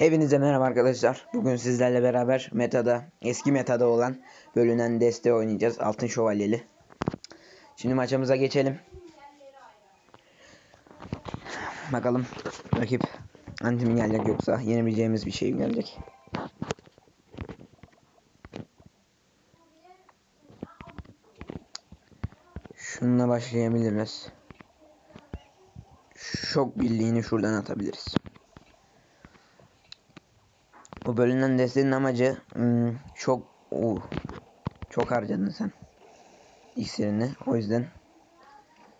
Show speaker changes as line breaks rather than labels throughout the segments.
Hepinize merhaba arkadaşlar. Bugün sizlerle beraber metada, eski metada olan bölünen deste oynayacağız. Altın şövalyeli. Şimdi maçımıza geçelim. Bakalım rakip anti gelecek yoksa yenebileceğimiz bir şey mi gelecek. Şununla başlayabiliriz. Şok birliğini şuradan atabiliriz. Bu bölünen desteğin amacı hmm, çok uh, çok harcadın sen iksirini. O yüzden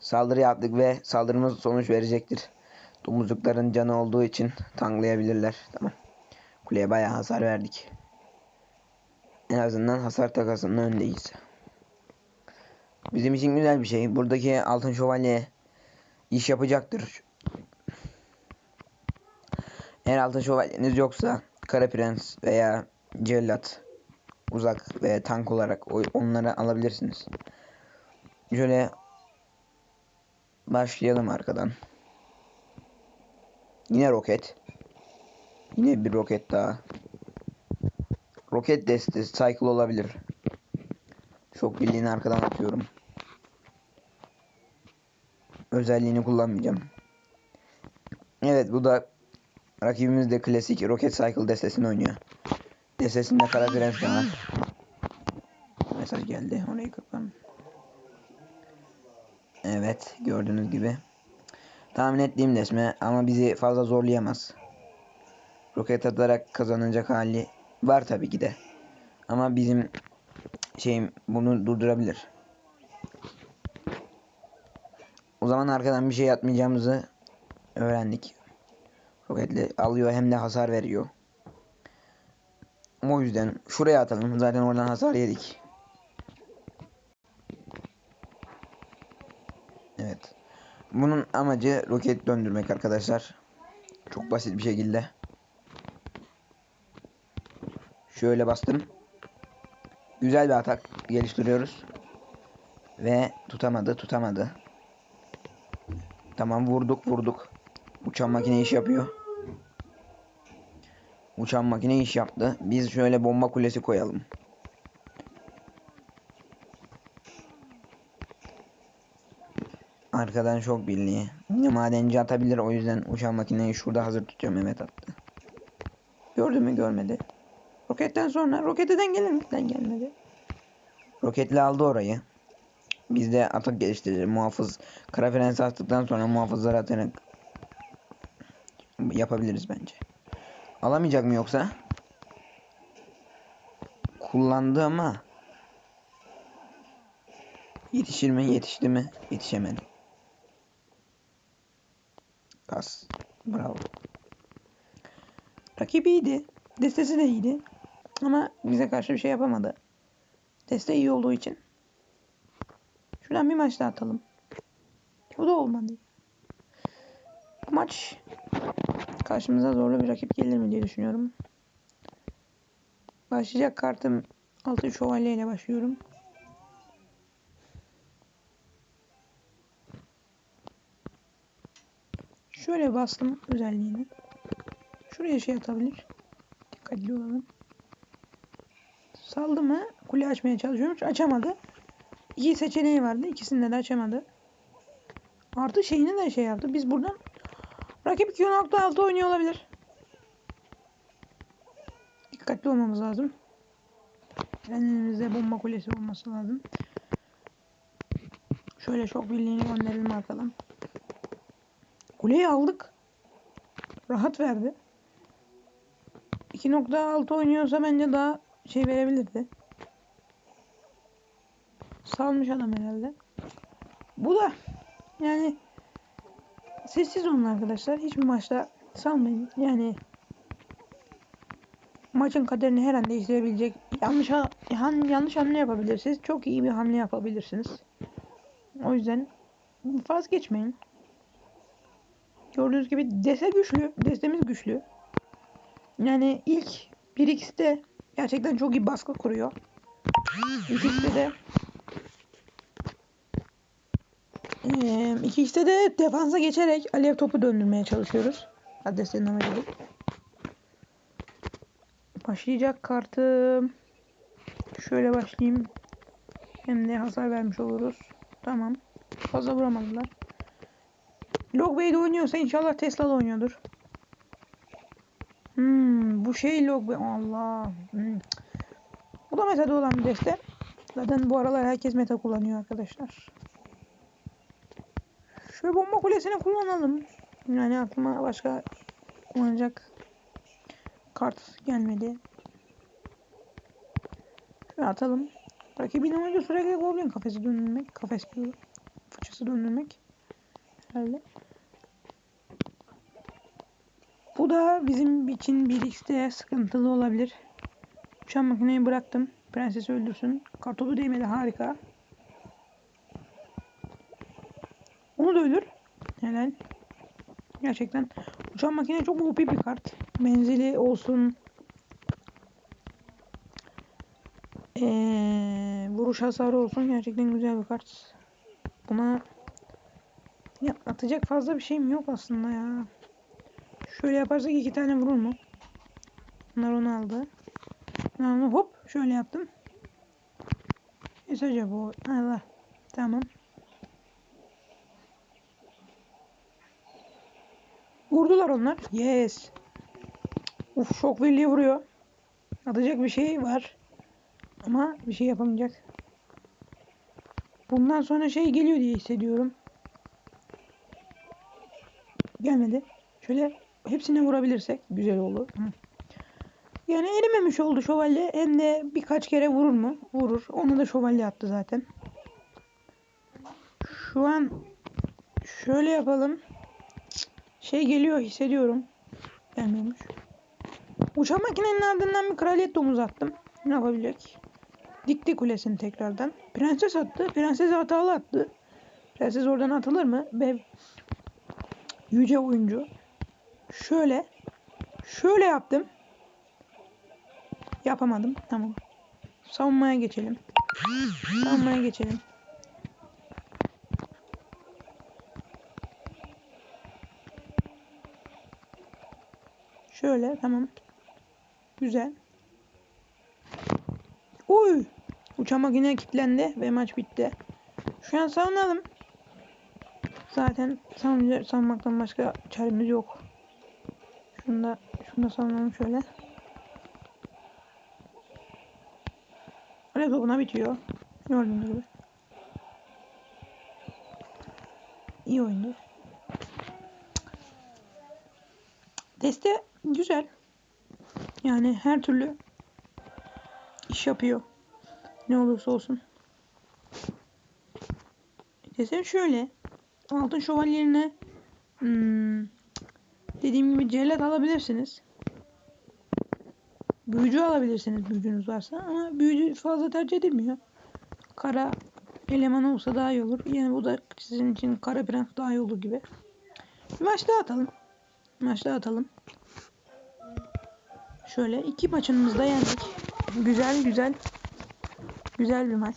saldırı yaptık ve saldırımız sonuç verecektir. Domuzlukların canı olduğu için tanklayabilirler. Tamam. Kuleye bayağı hasar verdik. En azından hasar takasında öndeyiz. Bizim için güzel bir şey. Buradaki altın şövalye iş yapacaktır. Eğer altın şövalyeniz yoksa Kara Prens veya Cellat uzak ve tank olarak onları alabilirsiniz. Şöyle başlayalım arkadan. Yine roket. Yine bir roket daha. Roket destesi cycle olabilir. Çok bildiğini arkadan atıyorum. Özelliğini kullanmayacağım. Evet bu da Rakibimiz de klasik Rocket Cycle destesini oynuyor. Destesinde Kara Prens de var. Mesaj geldi. Orayı kapan. Evet. Gördüğünüz gibi. Tahmin ettiğim desme ama bizi fazla zorlayamaz. Roket atarak kazanacak hali var tabii ki de. Ama bizim şeyim bunu durdurabilir. O zaman arkadan bir şey atmayacağımızı öğrendik. Roketle alıyor hem de hasar veriyor. O yüzden şuraya atalım. Zaten oradan hasar yedik. Evet. Bunun amacı roket döndürmek arkadaşlar. Çok basit bir şekilde. Şöyle bastım. Güzel bir atak geliştiriyoruz. Ve tutamadı, tutamadı. Tamam vurduk, vurduk. Uçan makine iş yapıyor. Uçan makine iş yaptı. Biz şöyle bomba kulesi koyalım. Arkadan şok birliği. Madenci atabilir o yüzden uçan makineyi şurada hazır tutacağım. Evet attı. Gördü mü görmedi. Roketten sonra roketeden gelir mi? Gelmedi. Roketle aldı orayı. Biz de atak geliştireceğiz. Muhafız kara frens attıktan sonra muhafızları atarak yapabiliriz bence. Alamayacak mı yoksa? Kullandı ama yetişir mi? Yetişti mi? Yetişemedi. Kas. Bravo. Rakip iyiydi. Destesi de iyiydi. Ama bize karşı bir şey yapamadı. Deste iyi olduğu için. Şuradan bir maç daha atalım. Bu da olmadı. Bu maç karşımıza zorlu bir rakip gelir mi diye düşünüyorum. Başlayacak kartım altın şövalye ile başlıyorum. Şöyle bastım özelliğini. Şuraya şey atabilir. Dikkatli olalım. Saldı mı kule açmaya çalışıyormuş. Açamadı. İki seçeneği vardı. İkisini de açamadı. Artı şeyini de şey yaptı. Biz buradan rakip 2.6 oynuyor olabilir. Dikkatli olmamız lazım. Elimizde bomba kulesi olması lazım. Şöyle şok birliğini gönderelim arkadan. Kuleyi aldık. Rahat verdi. 2.6 oynuyorsa bence daha şey verebilirdi. Salmış adam herhalde. Bu da yani sessiz olun arkadaşlar. Hiçbir maçta salmayın. Yani maçın kaderini her an değiştirebilecek yanlış ha- yanlış hamle yapabilirsiniz. Çok iyi bir hamle yapabilirsiniz. O yüzden vazgeçmeyin. Gördüğünüz gibi dese güçlü. Destemiz güçlü. Yani ilk 1x'te gerçekten çok iyi baskı kuruyor. 2x'te de Ee, 2x'te de defansa geçerek alev topu döndürmeye çalışıyoruz. Adreslerin amacı bu.
Başlayacak kartım. Şöyle başlayayım. Hem de hasar vermiş oluruz. Tamam. Fazla vuramadılar. Logbey'de oynuyorsa inşallah Tesla'da oynuyordur. Hmm, bu şey Logbey. Allah. Hmm. Bu da metada olan bir deste. Zaten bu aralar herkes meta kullanıyor arkadaşlar. Şöyle bomba kulesini kullanalım. Yani aklıma başka kullanacak kart gelmedi. Şöyle atalım. Rakibin amacı sürekli goblin kafesi döndürmek. Kafes diyorum. Fıçısı döndürmek. Herhalde. Bu da bizim için bir x'te sıkıntılı olabilir. Uçan makineyi bıraktım. Prensesi öldürsün. Kartopu değmedi harika. Onu da ölür. Helal. Gerçekten uçan makine çok OP bir kart. Menzili olsun. Ee, vuruş hasarı olsun. Gerçekten güzel bir kart. Buna ya, atacak fazla bir şeyim yok aslında ya. Şöyle yaparsak iki tane vurur mu? Bunlar onu aldı. Bunlar onu hop şöyle yaptım. Mesaj bu. Allah. Tamam. Vurdular onlar. Yes. Uf şok birliği vuruyor. Atacak bir şey var. Ama bir şey yapamayacak. Bundan sonra şey geliyor diye hissediyorum. Gelmedi. Şöyle hepsine vurabilirsek güzel olur. Yani erimemiş oldu şövalye. Hem de birkaç kere vurur mu? Vurur. Onu da şövalye attı zaten. Şu an şöyle yapalım. Şey geliyor hissediyorum. Gelmiyormuş. Uçan makinenin ardından bir kraliyet domuz attım. Ne yapabilecek? Dikti kulesini tekrardan. Prenses attı. Prenses hatalı attı. Prenses oradan atılır mı? Bev. Yüce oyuncu. Şöyle. Şöyle yaptım. Yapamadım. Tamam. Savunmaya geçelim. Savunmaya geçelim. Şöyle tamam. Güzel. Uy. Uçan makine kilitlendi ve maç bitti. Şu an savunalım. Zaten savunca, savunmaktan başka çaremiz yok. Şunu da, şunu da savunalım şöyle. Alev topuna bitiyor. Gördüğünüz gibi. İyi oyundu. Deste güzel. Yani her türlü iş yapıyor. Ne olursa olsun. Desen şöyle. Altın şövalyeline hmm, dediğim gibi cellat alabilirsiniz. Büyücü alabilirsiniz büyücünüz varsa ama büyücü fazla tercih edilmiyor. Kara eleman olsa daha iyi olur. Yani bu da sizin için kara prens daha iyi olur gibi. Bir atalım. Bir atalım. Şöyle iki maçımızı da yendik. Güzel güzel. Güzel bir maç.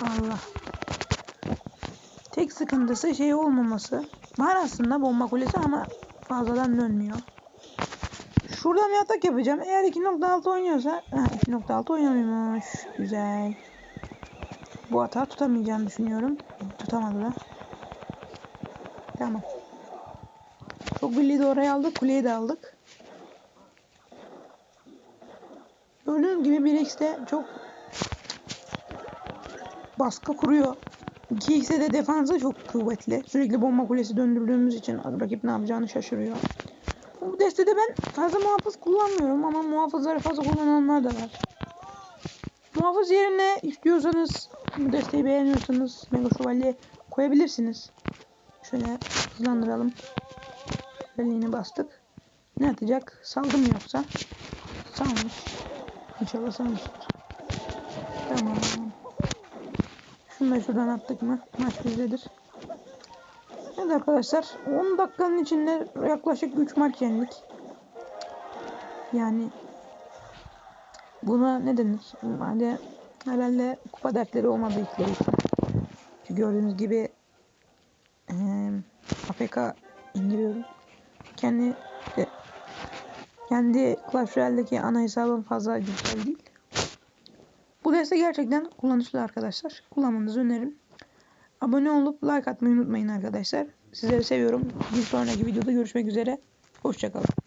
Allah. Tek sıkıntısı şey olmaması. Var aslında bomba kulesi ama fazladan dönmüyor. Şuradan bir atak yapacağım. Eğer 2.6 oynuyorsa... Ha 2.6 oynamıyormuş. Güzel. Bu hata tutamayacağını düşünüyorum. Tutamadı da. Tamam. Çok birliği de oraya aldık. Kuleyi de aldık. Gördüğünüz gibi 1x'de çok baskı kuruyor. 2x'de de defansı çok kuvvetli. Sürekli bomba kulesi döndürdüğümüz için rakip ne yapacağını şaşırıyor. Bu destede ben fazla muhafız kullanmıyorum ama muhafızları fazla kullananlar da var. Muhafız yerine istiyorsanız bu desteği beğeniyorsanız Mega Şövalye koyabilirsiniz. Şöyle hızlandıralım. Belliğini bastık. Ne atacak? Saldı mı yoksa? Salmış. İnşallah salmıştır. Tamam. Şunu da şuradan attık mı? Maç bizdedir. Evet arkadaşlar 10 dakikanın içinde yaklaşık 3 maç yendik. Yani buna ne denir? Hadi herhalde kupa dertleri olmadı ilkleri için. Çünkü gördüğünüz gibi e, AFK indiriyorum. Kendi Kendi Clash Royale'deki ana hesabım fazla güzel değil. Bu deste gerçekten kullanışlı arkadaşlar. Kullanmanızı öneririm. Abone olup like atmayı unutmayın arkadaşlar. Sizleri seviyorum. Bir sonraki videoda görüşmek üzere. Hoşçakalın.